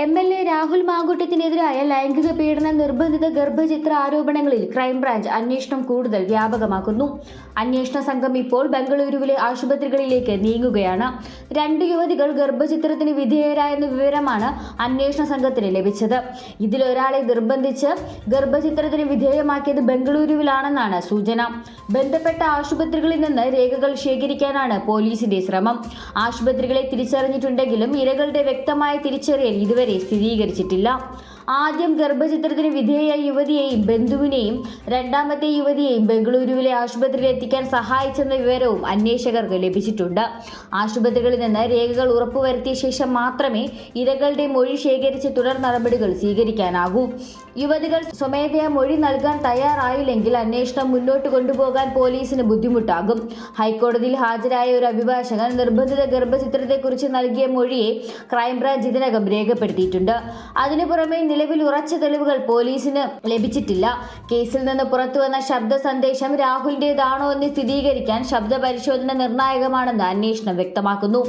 M L A Rahul മാങ്കുട്ടത്തിനെതിരായ ലൈംഗിക പീഡന നിർബന്ധിത ഗർഭചിത്ര ആരോപണങ്ങളിൽ ക്രൈംബ്രാഞ്ച് അന്വേഷണം കൂടുതൽ വ്യാപകമാക്കുന്നു. അന്വേഷണ സംഘം ഇപ്പോൾ ബംഗളൂരുവിലെ ആശുപത്രികളിലേക്ക് നീങ്ങുകയാണ്. രണ്ട് യുവതികൾ ഗർഭചിത്രത്തിന് വിധേയരായെന്ന വിവരമാണ് അന്വേഷണ സംഘത്തിന് ലഭിച്ചത്. ഇതിലൊരാളെ നിർബന്ധിച്ച് ഗർഭചിത്രത്തിന് വിധേയമാക്കിയത് ബംഗളൂരുവിലാണെന്നാണ് സൂചന. ബന്ധപ്പെട്ട ആശുപത്രികളിൽ നിന്ന് രേഖകൾ ശേഖരിക്കാനാണ് പോലീസിന്റെ ശ്രമം. ആശുപത്രികളെ തിരിച്ചറിഞ്ഞിട്ടുണ്ടെങ്കിലും ഇരകളുടെ വ്യക്തമായ തിരിച്ചറിയൽ ഇതുവരെ സ്ഥിരീകരിച്ചിട്ടില്ല. ആദ്യം ഗർഭചിത്രത്തിന് വിധേയയായ യുവതിയെയും ബന്ധുവിനെയും രണ്ടാമത്തെ യുവതിയെയും ബംഗളൂരുവിലെ ആശുപത്രിയിൽ എത്തിക്കാൻ സഹായിച്ചെന്ന വിവരവും അന്വേഷകർക്ക് ലഭിച്ചിട്ടുണ്ട്. ആശുപത്രികളിൽ നിന്ന് രേഖകൾ ഉറപ്പുവരുത്തിയ ശേഷം മാത്രമേ ഇരകളുടെ മൊഴി ശേഖരിച്ച് തുടർ നടപടികൾ സ്വീകരിക്കാനാകൂ. യുവതികൾ സ്വമേധയാ മൊഴി നൽകാൻ തയ്യാറായില്ലെങ്കിൽ അന്വേഷണം മുന്നോട്ട് കൊണ്ടുപോകാൻ പോലീസിന് ബുദ്ധിമുട്ടാകും. ഹൈക്കോടതിയിൽ ഹാജരായ ഒരു അഭിഭാഷകൻ നിർബന്ധിത ഗർഭചിത്രത്തെക്കുറിച്ച് നൽകിയ മൊഴിയെ ക്രൈംബ്രാഞ്ച് ഇതിനകം രേഖപ്പെടുത്തിയിട്ടുണ്ട്. അതിനു പുറമെ നിലവിൽ ഉറച്ച തെളിവുകൾ പോലീസിന് ലഭിച്ചിട്ടില്ല. കേസിൽ നിന്ന് പുറത്തുവന്ന ശബ്ദ സന്ദേശം രാഹുലിന്റേതാണോ എന്ന് സ്ഥിരീകരിക്കാൻ ശബ്ദ പരിശോധന നിർണായകമാണെന്ന് അന്വേഷണം വ്യക്തമാക്കുന്നു.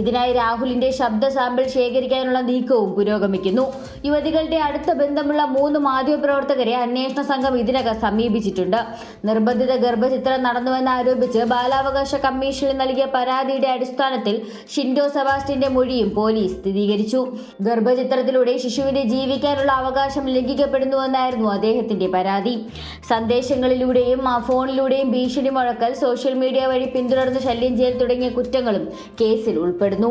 ഇതിനായി രാഹുലിന്റെ ശബ്ദ സാമ്പിൾ ശേഖരിക്കാനുള്ള നീക്കവും പുരോഗമിക്കുന്നു. യുവതികളുടെ അടുത്ത ബന്ധമുള്ള മൂന്ന് മാധ്യമപ്രവർത്തകരെ അന്വേഷണ സംഘം ഇതിനകം സമീപിച്ചിട്ടുണ്ട്. നിർബന്ധിത ഗർഭചിത്രം നടന്നുവെന്ന് ആരോപിച്ച് ബാലാവകാശ കമ്മീഷനിൽ നൽകിയ പരാതിയുടെ അടിസ്ഥാനത്തിൽ ഷിൻഡോ സെബാസ്റ്റിന്റെ മൊഴിയും പോലീസ് സ്ഥിരീകരിച്ചു. ഗർഭചിത്രത്തിലൂടെ ശിശുവിന്റെ ജീവിക്കാനുള്ള അവകാശം ലംഘിക്കപ്പെടുന്നുവെന്നായിരുന്നു അദ്ദേഹത്തിന്റെ പരാതി. സന്ദേശങ്ങളിലൂടെയും ഫോണിലൂടെയും ഭീഷണി മുഴക്കൽ സോഷ്യൽ മീഡിയ വഴി പിന്തുടർന്ന് ശല്യം ചെയ്യൽ തുടങ്ങിയ കുറ്റങ്ങളും കേസിൽ ഉൾപ്പെടുന്നു.